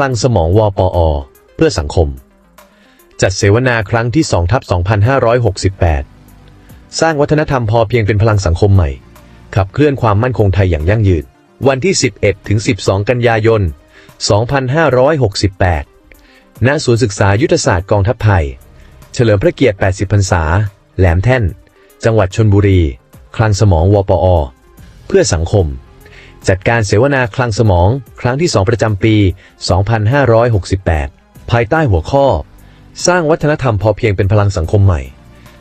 คลังสมองวปอ เพื่อสังคม จัดเสวนาครั้งที่2ทับ2568 สร้างวัฒนธรรมพอเพียงเป็นพลังสังคมใหม่ ขับเคลื่อนความมั่นคงไทยอย่างยั่งยืน วันที่ 11 ถึง 12 กันยายน 2568 ณ ศูนย์ศึกษายุทธศาสตร์กองทัพไทย เฉลิมพระเกียรติ 80 พรรษา แหลมแท่น จังหวัดชนบุรี คลังสมองวปอ เพื่อสังคม จัดการเสวนาคลังสมอง ครั้งที่ 2 ประจำปี 2568 ภายใต้หัวข้อ สร้างวัฒนธรรมพอเพียงเป็นพลังสังคมใหม่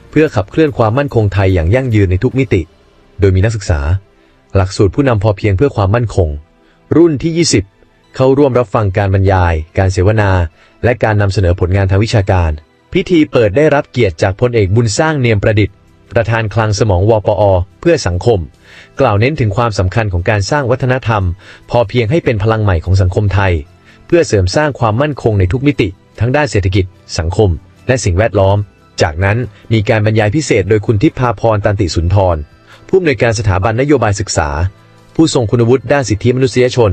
เพื่อขับเคลื่อนความมั่นคงไทยอย่างยั่งยืนในทุกมิติ โดยมีนักศึกษา หลักสูตรผู้นำพอเพียงเพื่อความมั่นคง รุ่นที่ 20 เข้าร่วมรับฟังการบรรยาย การเสวนา และการนำเสนอผลงานทางวิชาการ พิธีเปิดได้รับเกียรติจากพลเอกบุญสร้างเนียมประดิษฐ์ ประธานคลังสมองวปอ เพื่อสังคม กล่าวเน้นถึงความสำคัญของการสร้างวัฒนธรรม พอเพียงให้เป็นพลังใหม่ของสังคมไทย เพื่อเสริมสร้างความมั่นคงในทุกมิติ ทั้งด้านเศรษฐกิจ สังคม และสิ่งแวดล้อม จากนั้นมีการบรรยายพิเศษโดยคุณทิพาพรตันติสุนทร ผู้อำนวยการสถาบันนโยบายศึกษา ผู้ทรงคุณวุฒิด้านสิทธิมนุษยชน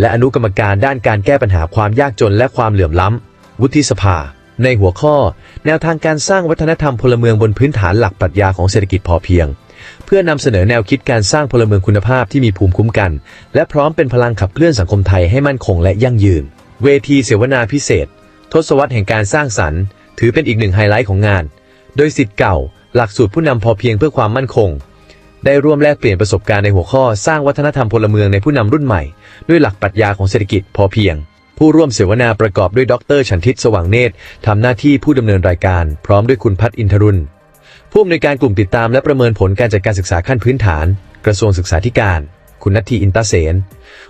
และอนุกรรมการด้านการแก้ปัญหาความยากจนและความเหลื่อมล้ำวุฒิสภา ในหัวข้อ แนวทางการสร้างวัฒนธรรมพลเมืองบนพื้นฐานหลักปรัชญาของเศรษฐกิจพอเพียง เพื่อนำเสนอแนวคิดการสร้างพลเมืองคุณภาพที่มีภูมิคุ้มกัน และพร้อมเป็นพลังขับเคลื่อนสังคมไทยให้มั่นคงและยั่งยืน เวทีเสวนาพิเศษ ทศวรรษแห่งการสร้างสรรค์ ถือเป็นอีกหนึ่งไฮไลท์ของงาน โดยสิทธิ์เก่า หลักสูตรผู้นำพอเพียงเพื่อความมั่นคง ได้ร่วมแลกเปลี่ยนประสบการณ์ในหัวข้อ สร้างวัฒนธรรมพลเมืองในผู้นำรุ่นใหม่ ด้วยหลักปรัชญาของเศรษฐกิจพอเพียง ผู้ร่วมเสวนาประกอบด้วยดรชันทิตสว่างเนตรทำหน้าที่ผู้ดำเนินรายการ พร้อมด้วยคุณพัฒอินทรุณผู้อำนวยการกลุ่มติดตามและประเมินผลการจัดการศึกษาขั้นพื้นฐาน กระทรวงศึกษาธิการ คุณนัททีอินตาเสน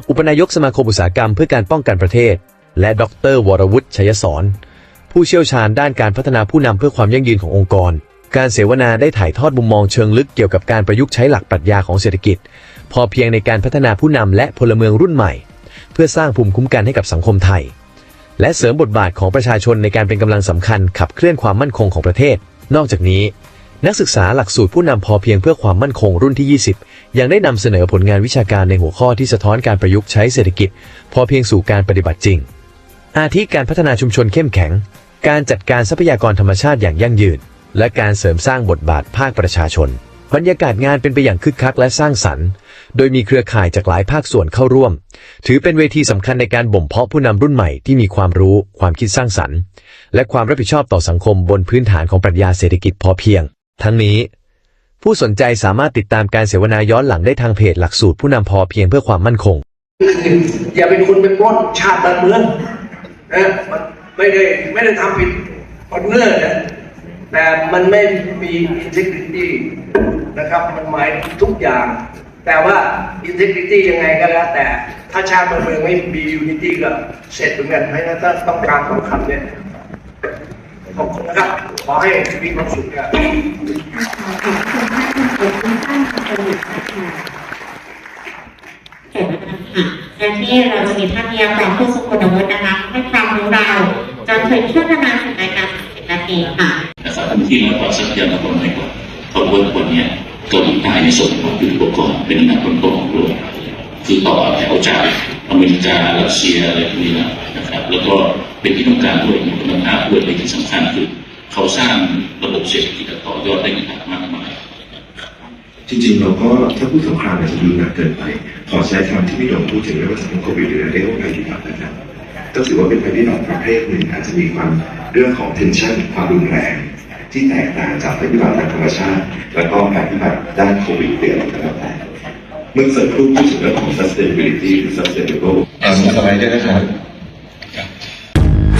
อุปนายกสมาคมอุตสาหกรรมเพื่อการป้องกันประเทศ และดรวรวุฒิชัยสอนผู้เชี่ยวชาญด้านการพัฒนาผู้นำเพื่อความยั่งยืนขององค์กร การเสวนาได้ถ่ายทอดมุมมองเชิงลึกเกี่ยวกับการประยุกต์ใช้หลักปรัชญาของเศรษฐกิจ พอเพียงในการพัฒนาผู้นำและพลเมืองรุ่นใหม่ เพื่อสร้างภูมิคุ้มกันให้กับสังคมไทย และเสริมบทบาทของประชาชนในการเป็นกำลังสำคัญขับเคลื่อนความมั่นคงของประเทศ นอกจากนี้ นักศึกษาหลักสูตรผู้นำพอเพียงเพื่อความมั่นคงรุ่นที่ 20 ยังได้นำเสนอผลงานวิชาการในหัวข้อที่สะท้อนการประยุกต์ใช้เศรษฐกิจ พอเพียงสู่การปฏิบัติจริง อาทิการพัฒนาชุมชนเข้มแข็ง การจัดการทรัพยากรธรรมชาติอย่างยั่งยืน และการเสริมสร้างบทบาทภาคประชาชน บรรยากาศงานเป็นไปอย่างคึกคักและสร้างสรรค์ โดยมีเครือข่ายจากหลายภาคส่วนเข้าร่วม ถือเป็นเวทีสำคัญในการบ่มเพาะผู้นำรุ่นใหม่ที่มีความรู้ ความคิดสร้างสรรค์ และความรับผิดชอบต่อสังคมบนพื้นฐานของปรัชญาเศรษฐกิจพอเพียง ทั้งนี้ ผู้สนใจสามารถติดตามการเสวนาย้อนหลังได้ทางเพจหลักสูตรผู้นำพอเพียงเพื่อความมั่นคง อย่าเป็นคนเป็นปล้นชาติบ้านเมืองนะมันไม่ได้ไม่ได้ทำผิดคนเงื่อนนะแต่มันไม่มี integrity นะครับ มันหมายทุกอย่าง แต่ว่า integrity ยังไงก็แล้ว แต่ถ้าชาติบ้านเมืองไม่มี unity ก็เสร็จเหมือนกันเพราะฉะนั้นถ้าต้องการต้องคำเนี่ยขอบคุณนะครับ ขอให้มีความสุขครับและที่เราจะมีท่านเดียวต่อผู้ทรงคุณวุฒินะคะให้ความรู้เราจนถึงช่วงประมาณสิบนาฬิกาสิบนาทีค่ะ นะครับพื้นที่น้อยกว่าทรัพยากรน้อยกว่าเพราะว่าคนเนี่ยเกาหลีใต้ในส่วนของยุทธปกรณ์เป็นอันดับต้นๆของโลกคือต่อแถวจากอเมริการัสเซียอะไรพวกนี้นะครับ แล้วก็เป็นที่ต้องการด้วยมีคุณภาพด้วยเป็นที่สำคัญคือเขาสร้างระบบเศรษฐกิจต่อยอดได้อย่างมากมายจริงๆเราก็ถ้าพูดสงครามอาจจะดูหนักเกินไป ขอใช้คำที่พี่โดมพูดถึงเรื่องว่าสถานโควิดหรือเรื่องภัยพิบัตินะครับก็ถือว่าเป็นภัยพิบัติประเภทหนึ่งอาจจะมีความเรื่องของ tension ความรุนแรง ที่แตกต่างจากภัยพิบัติทางธรรมชาติ แล้วก็ภัยพิบัติด้านโควิดเดือนก็แล้วแต่เมื่อสักครู่พูดถึงเรื่องของ sustainability หรือ sustainable อ่ามีสไลด์ด้นะครับ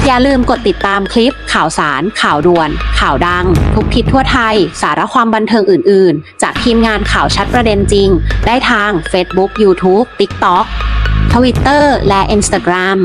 อย่าลืมกดติดตามคลิป ข่าวสาร ข่าวด่วน ข่าวดัง ทุกทิศทั่วไทย สาระความบันเทิงอื่น ๆ จากทีมงานข่าวชัดประเด็นจริง ได้ทาง Facebook YouTube TikTok Twitter และ Instagram